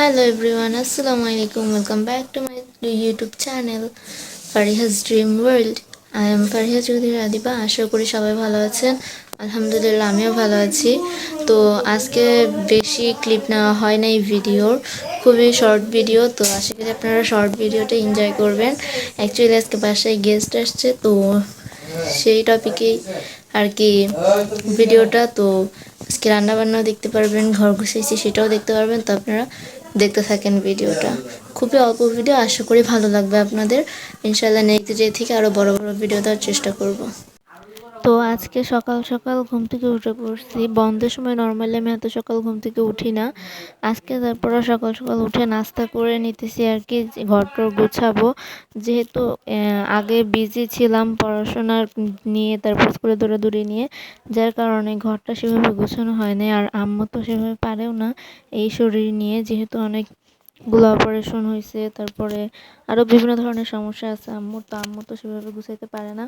Hello everyone আসসালামু আলাইকুম welcome back to my YouTube channel Fariha's dream world I am Fariha Chowdhury Adiba আশা করি সবাই ভালো আছেন। আলহামদুলিল্লাহ, আমিও ভালো আছি। তো আজকে বেশি ক্লিপ নেওয়া হয় না এই ভিডিওর। খুবই শর্ট ভিডিও তো আশা করি আপনারা শর্ট ভিডিওটা এনজয় করবেন। অ্যাকচুয়ালি আজকে বাসায় গেস্ট আসছে, তো সেই টপিকেই আর কি ভিডিওটা তো আজকে রান্নাবান্নাও দেখতে পারবেন, ঘর গুছাইছি, সেটাও দেখতে পারবেন। তো আপনারা দেখতে থাকেন ভিডিওটা। খুবই অল্প ভিডিও, আশা করি ভালো লাগবে আপনাদের। ইনশাল্লাহ নেক্সট ডে থেকে আরও বড় বড় ভিডিও দেওয়ার চেষ্টা করব। তো আজকে সকাল সকাল ঘুম থেকে উঠে পড়ছি। বন্ধের সময় নর্মালি আমি এত সকাল ঘুম থেকে উঠি না। আজকে তারপরে সকাল সকাল উঠে নাস্তা করে নিতেছি আর কি ঘরটর গুছাবো। যেহেতু আগে বিজি ছিলাম পড়াশোনার নিয়ে, তারপর করে দৌড়াদৌড়ি নিয়ে, যার কারণে ঘরটা সেভাবে গুছানো হয় আর আম্মু তো সেভাবে পারেও না এই শরীর নিয়ে, যেহেতু অনেক গুলো অপারেশন হয়েছে, তারপরে আরও বিভিন্ন ধরনের সমস্যা আছে। আম্মুর তো, আম্মু তো সেভাবে গুছাইতে পারে না,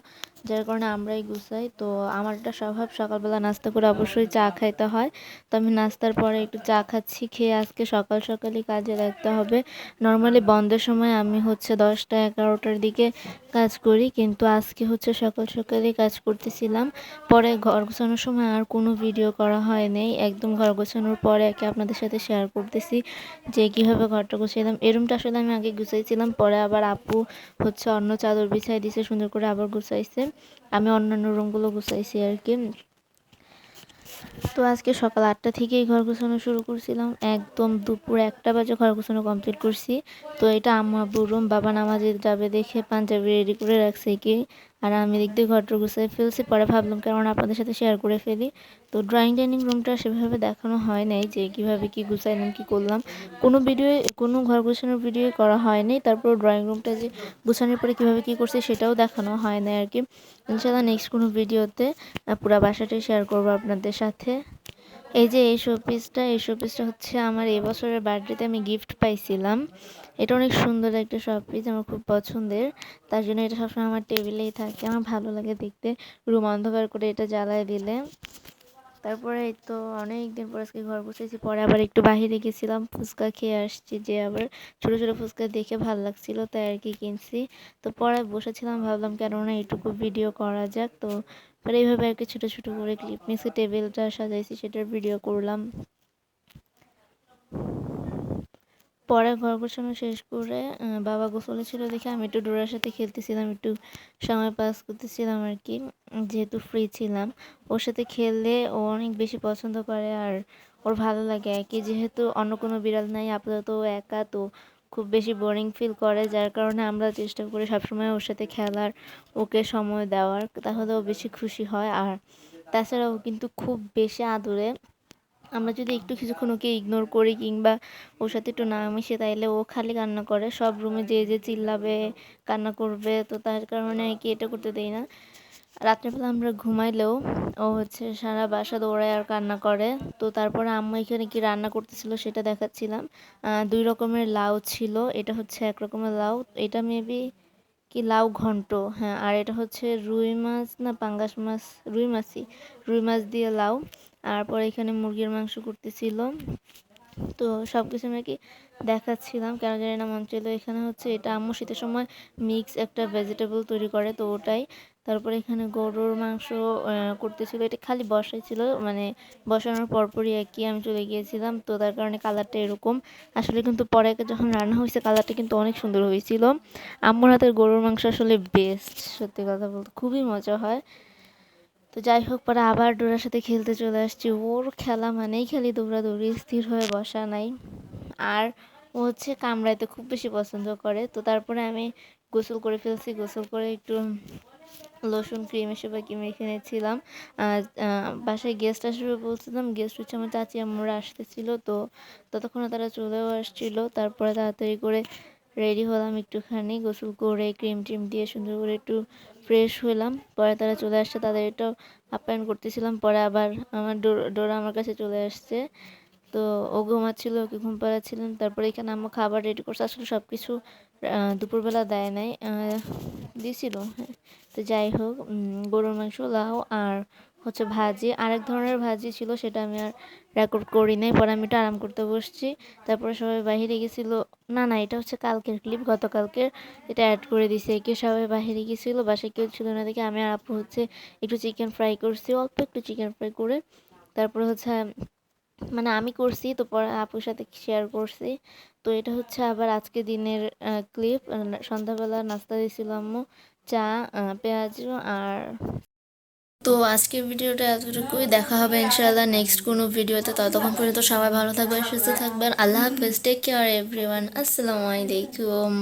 যার কারণে আমরাই গুছাই। তো আমার একটা স্বভাব, সকালবেলা নাস্তা করে অবশ্যই চা খাইতে হয়। তো আমি নাস্তার পরে একটু চা খাচ্ছি, খেয়ে আজকে সকাল সকালই কাজে লাগতে হবে। নর্মালি বন্ধের সময় আমি হচ্ছে দশটা এগারোটার দিকে কাজ করি, কিন্তু আজকে হচ্ছে সকাল সকালই কাজ করতেছিলাম। পরে ঘর গোছানোর সময় আর কোনো ভিডিও করা হয় নাই। একদম ঘর গোছানোর পরে একে আপনাদের সাথে শেয়ার করতেছি যে কীভাবে ঘরটা গুছিয়েলাম এই রুমটা আসলে আমি আগে গুছাইছিলাম, পরে আবার আপু হচ্ছে অন্য চাদর বিছাই দিছে, সুন্দর করে আবার গুছাইছে। আমি অন্যান্য রুমগুলো গুছাইছি আর কি। তো আজকে সকাল আটটা থেকেই ঘর গোছানো শুরু করছিলাম। একদম দুপুর একটা বাজে ঘর গোছানো কমপ্লিট করছি। তো এটা আম্মু আব্বুর রুম বাবা নামাজে যাবে দেখে পাঞ্জাবি রেডি করে রাখছে কি? আর আমি দেখতে ঘরটা গুছিয়ে ফেলছি। পরে ভাবলাম কারণ আপনাদের সাথে শেয়ার করে ফেলি। তো ড্রয়িং ডাইনিং রুমটা সেভাবে দেখানো হয় নাই যে কীভাবে কি গুছাইলাম কি করলাম। কোনো ভিডিও কোনো ঘর গুছানোর ভিডিও করা হয়নি তারপর ড্রয়িং রুমটা যে গুছানোর পরে কীভাবে কি করছে সেটাও দেখানো হয় নাই আর কি। ইনশাল্লাহ নেক্সট কোনো ভিডিওতে পুরো বাসাটাই শেয়ার করব আপনাদের সাথে। এই যে এই শোপিসটা এই শোপিসটা হচ্ছে আমার এবছরের বার্থডেতে আমি গিফট পাইছিলাম। এটা অনেক সুন্দর একটা শোপিস, আমার খুব পছন্দের। তার জন্য এটা সবসময় আমার টেবিলেই থাকে, আমার ভালো লাগে দেখতে। রুম অন্ধকার করে এটা জ্বালায় দিলে। তারপরে তো অনেক দিন পর আজকে ঘর বসেছি, পরে আবার একটু বাহিরে গেছিলাম, ফুচকা খেয়ে আসছি যে আবার ছোটো ছোটো ফুচকা দেখে ভালো লাগছিল তাই আর কি কিনছি। তো পরে বসেছিলাম, ভাবলাম কেননা এইটুকু ভিডিও করা যাক। তো পরে এইভাবে আর কি ছোটো ছোটো করে ক্লিপ মিশে টেবিলটা সাজাইছি, সেটার ভিডিও করলাম। পরে ঘর গোছানো শেষ করে বাবা গোসলে ছিল দেখে আমি একটু ডোরার সাথে খেলতেছিলাম, একটু সময় পাস করতেছিলাম আর কি, যেহেতু ফ্রি ছিলাম। ওর সাথে খেললে ও অনেক বেশি পছন্দ করে আর ওর ভালো লাগে কি, যেহেতু অন্য কোনো বিড়াল নাই, আপাতত ও একা, তো খুব বেশি বোরিং ফিল করে, যার কারণে আমরা চেষ্টা করি সবসময় ওর সাথে খেলার, ওকে সময় দেওয়ার, তাহলে ও বেশি খুশি হয়। আর তাছাড়াও কিন্তু খুব বেশি আদরে আমরা যদি একটু কিছুক্ষণ ওকে ইগনোর করি কিংবা ওর সাথে একটু না মিশে তাইলে ও খালি কান্না করে, সব রুমে যে যে চিল্লাবে, কান্না করবে, তো তার কারণে কি এটা করতে দেই না। রাত্রেবেলা আমরা ঘুমাইলেও ও হচ্ছে সারা বাসা দৌড়ায় আর কান্না করে। তো তারপরে আম্মা এখানে কি রান্না করতেছিল সেটা দেখাচ্ছিলাম। দুই রকমের লাউ ছিল, এটা হচ্ছে এক রকমের লাউ, এটা মেবি কি লাউ ঘন্ট হ্যাঁ আর এটা হচ্ছে রুই মাছ না পাঙ্গাস মাছ, রুই মাছই, রুই মাছ দিয়ে লাউ। তারপর এখানে মুরগির মাংস করতেছিল। তো সব কিছু আমি কি দেখাচ্ছিলাম। কেন জানি না মন ছিল এখানে হচ্ছে, এটা আম্মু শীতের সময় মিক্স একটা ভেজিটেবল তৈরি করে তো ওটাই। তারপরে এখানে গরুর মাংস করতেছিল। এটা খালি বসাই ছিল মানে বসানোর পরপরই আর কি আমি চলে গিয়েছিলাম। তো তার কারণে কালারটা এরকম। আসলে কিন্তু পরে যখন রান্না হয়েছে কালারটা কিন্তু অনেক সুন্দর হয়েছিল। আম্মুর হাতের গরুর মাংস আসলে বেস্ট সত্যি কথা বলতে। খুবই মজা হয়। তো যাই হোক, পরে আবার ডোরার সাথে খেলতে চলে আসছি। ওর খেলা মানেই খালি দৌড়াদৌড়ি, স্থির হয়ে বসা নাই। আর ও হচ্ছে কামড়াইতে খুব বেশি পছন্দ করে। তো তারপরে আমি গোসল করে ফেলছি। গোসল করে একটু লসুন ক্রিম এসব আর কি মেখে নিয়েছিলাম। বাসায় গেস্ট আসবে বলছিলাম। গেস্ট হচ্ছে আমার চাচি আমরা আসতেছিল। তো ততক্ষণে তারা চলেও আসছিল। তারপরে তাড়াতাড়ি করে রেডি হলাম একটুখানি। গোসল করে ক্রিম টিম দিয়ে সুন্দর করে একটু ফ্রেশ হইলাম। পরে তারা চলে আসছে, তাদের এটাও আপ্যায়ন করতেছিলাম। পরে আবার আমার ডোরা আমার কাছে চলে আসছে। তো ও ঘুমাচ্ছিল, ওকে ঘুম পাড়াচ্ছিলেন। তারপরে এখানে আমার খাবার রেডি করছে। আসলে সব কিছু দুপুরবেলা দেয় নাই। দিয়েছিল তো যাই হোক গরুর মাংস, লাউ আর হচ্ছে ভাজি। আরেক ধরনের ভাজি ছিল, সেটা আমি আর রেকর্ড করি নাই। পরে আমি আরাম করতে বসছি। তারপরে সবাই বাইরে গেছিল। না না, এটা হচ্ছে কালকের ক্লিপ গতকালকের। এটা অ্যাড করে দিছে। একে সবাই বাইরে গেছিল, বাসায় কেউ ছিল না দেখে আমি আর আপু হচ্ছে একটু চিকেন ফ্রাই করছি, অল্প একটু চিকেন ফ্রাই করে। তারপরে হচ্ছে মানে আমি করছি, তো পরে আপুর সাথে শেয়ার করছি। তো এটা হচ্ছে আবার আজকে দিনের ক্লিপ সন্ধ্যাবেলা নাস্তা দিয়েছিল আম্মু, চা পেঁয়াজ আর তো আজকের ভিডিওটা এতটুকুই। দেখা হবে ইনশাআল্লাহ নেক্সট কোনো ভিডিওতে। ততক্ষণ পর্যন্ত সবাই ভালো থাকবেন, সুস্থ থাকবেন। আল্লাহ হাফেজ। টেক কেয়ার এভরিওয়ান আসসালামু আলাইকুম।